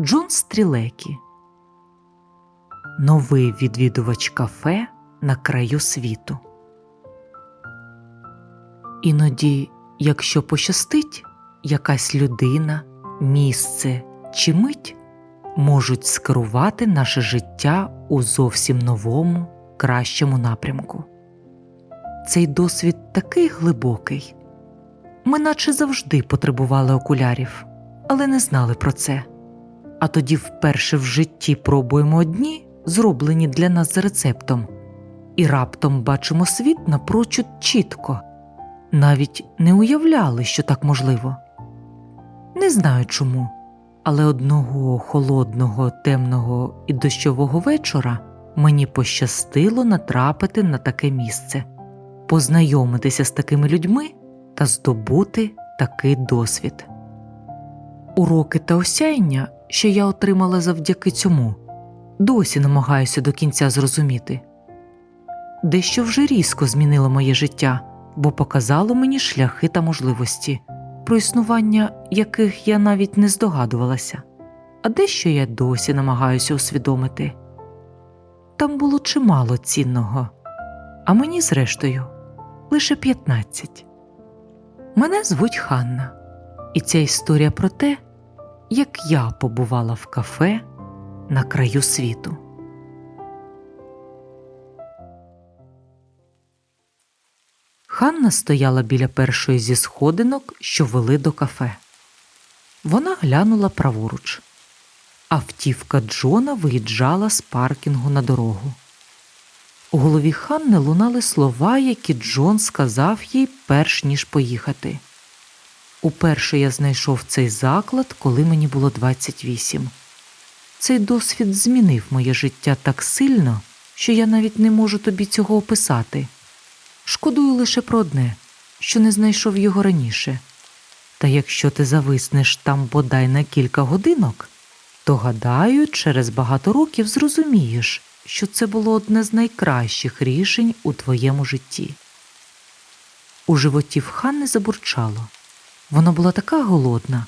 Джон Стрілекі. Новий відвідувач кафе на краю світу. Іноді, якщо пощастить, якась людина, місце чи мить можуть скерувати наше життя у зовсім новому, кращому напрямку. Цей досвід такий глибокий. Ми наче завжди потребували окулярів, але не знали про це. А тоді вперше в житті пробуємо одні, зроблені для нас за рецептом, і раптом бачимо світ напрочуд чітко, навіть не уявляли, що так можливо. Не знаю чому, але одного холодного, темного і дощового вечора мені пощастило натрапити на таке місце, познайомитися з такими людьми та здобути такий досвід. Уроки та осяяння, що я отримала завдяки цьому, досі намагаюся до кінця зрозуміти. Дещо вже різко змінило моє життя, бо показало мені шляхи та можливості, про існування яких я навіть не здогадувалася, а дещо я досі намагаюся усвідомити. Там було чимало цінного, а мені, зрештою, лише 15. Мене звуть Ханна, і ця історія про те, як я побувала в кафе на краю світу. Ханна стояла біля першої зі сходинок, що вели до кафе. Вона глянула праворуч. Автівка Джона виїжджала з паркінгу на дорогу. У голові Ханни лунали слова, які Джон сказав їй перш ніж поїхати. Уперше я знайшов цей заклад, коли мені було 28. Цей досвід змінив моє життя так сильно, що я навіть не можу тобі цього описати. Шкодую лише про одне, що не знайшов його раніше. Та якщо ти зависнеш там бодай на кілька годинок, то гадаю, через багато років зрозумієш, що це було одне з найкращих рішень у твоєму житті. У животі в Ханни забурчало. Вона була така голодна.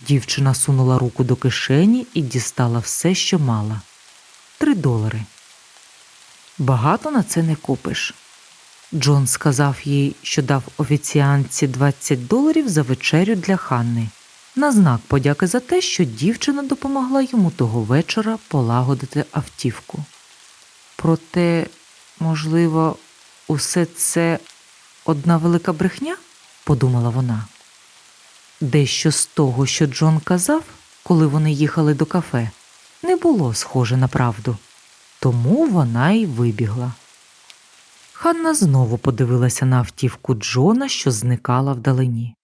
Дівчина сунула руку до кишені і дістала все, що мала три долари. Багато на це не купиш. Джон сказав їй, що дав офіціантці 20 доларів за вечерю для Ханни на знак подяки за те, що дівчина допомогла йому того вечора полагодити автівку. Проте, можливо, усе це одна велика брехня, подумала вона. Дещо з того, що Джон казав, коли вони їхали до кафе, не було схоже на правду, тому вона й вибігла. Ханна знову подивилася на автівку Джона, що зникала вдалині.